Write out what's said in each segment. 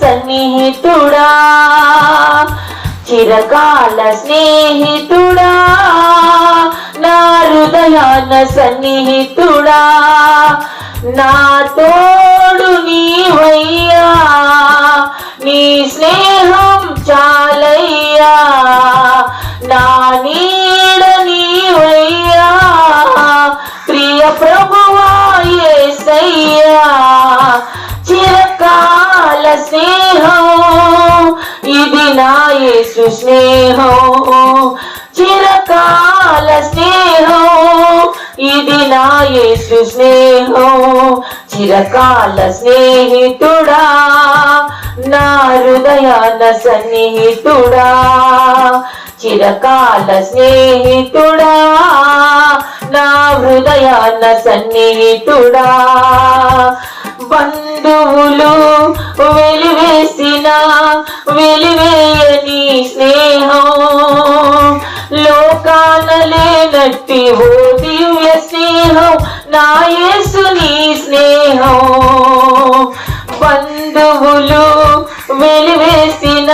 సన్నిహితుడా చిరకాల స్నేహితుడా నా హృదయాన సన్నిహితుడా నా తోడు నీవయ్యా నీ స్నేహం చాలయ్యా. స్నేహం ఇది నా యేసు స్నేహం. చిరకాల స్నేహం ఇది నా యేసు స్నేహం. చిరకాల స్నేహితుడా నా హృదయాన సన్నిహితుడా. చిరకాల స్నేహితుడా నా హృదయాన సన్నిహితుడా. బంధువులు వెలివేసిన వెలివేయని స్నేహం. లోకాన లేనట్టి ఓ దివ్య స్నేహం నా యేసుని స్నేహం. బంధువులు వెలివేసిన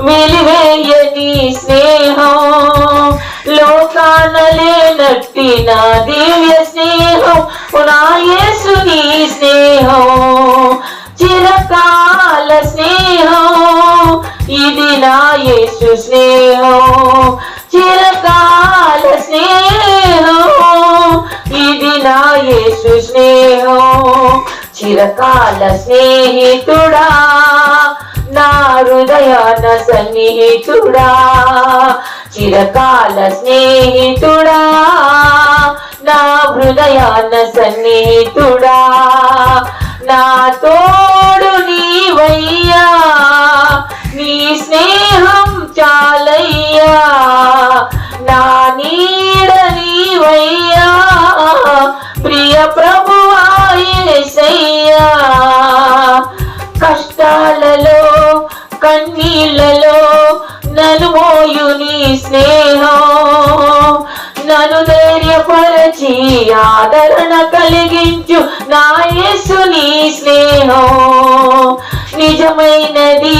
వెలివేయని యేసు స్నేహం చిరకాల స్నేహం ఇది నా యేసు స్నేహం చిరకాల స్నేహితుడా నా హృదయాన సన్నిహితుడా చిరకాల స్నేహితుడా నా హృదయాన సన్నిహితుడా నా తోడు నీవై స్నేహం నన్ను ధైర్యపరచి ఆదరణ కలిగించు నా యేసు నీ స్నేహం. నిజమైనది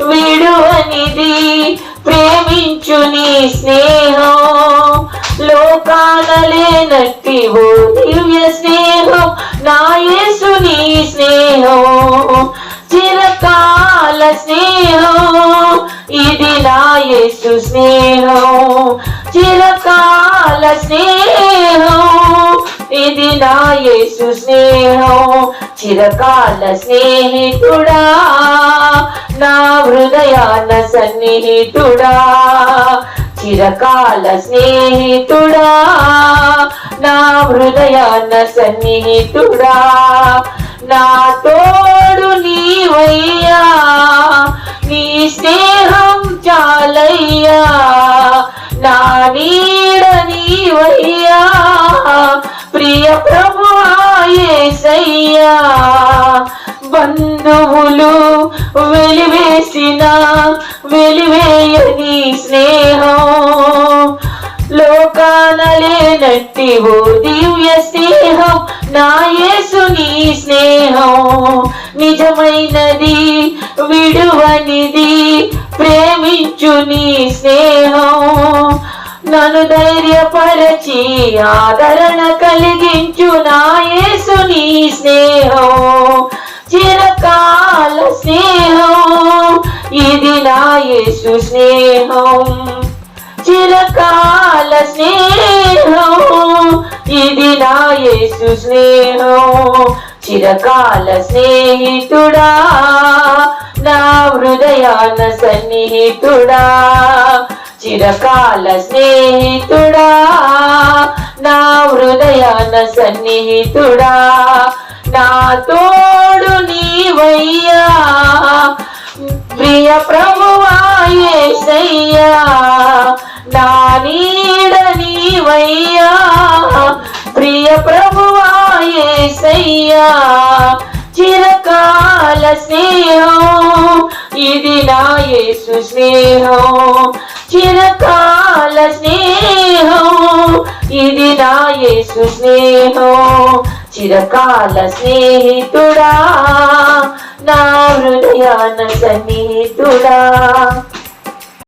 విడువనిది ప్రేమించు నీ స్నేహం. లోకాన నా యేసు స్నేహం చిరకాల స్నేహం. ఇది నా యేసు స్నేహం చిరకాల స్నేహితుడా. నా హృదయాన సన్నిహితుడా. చిరకాల స్నేహితుడా. నా హృదయాన సన్నిహితుడా. నా తోడు నీవయ్యా. నీ స్నేహం నా నీడ నీవయ్యా. ప్రియ ప్రభువాయేసయ్యా బంధువులు వెలివేసిన వెలివేయని స్నేహం. లోకానలే లేనట్టి ఓ దివ్య స్నేహం. నా యేసుని స్నేహం. నిజమైనది విడువనిది ప్రేమించు నీ స్నేహం. నన్ను ధైర్యపరచి ఆదరణ కలిగించు నా యేసుని స్నేహం. చిరకాల స్నేహం ఇది నా యేసు స్నేహం. చిరకాల స్నేహం ఇది నా యేసు స్నేహం. చిరకాల స్నేహితుడా నా హృదయాన సన్నిహితుడా చిరకాల స్నేహితుడా నా హృదయాన సన్నిహితుడా నా తోడు నీవయ్యా ప్రియ ప్రభువాయేసయ్యా నా నీడ నీవయ్యా ప్రియ ప్రభువాయేసయ్యా చిరకాల స్నేహం ఇది నా యేసు స్నేహం. చిరకాల స్నేహం. ఇది నా యేసు స్నేహం. చిరకాల స్నేహితుడా నా హృదయాన సన్నిహితుడా.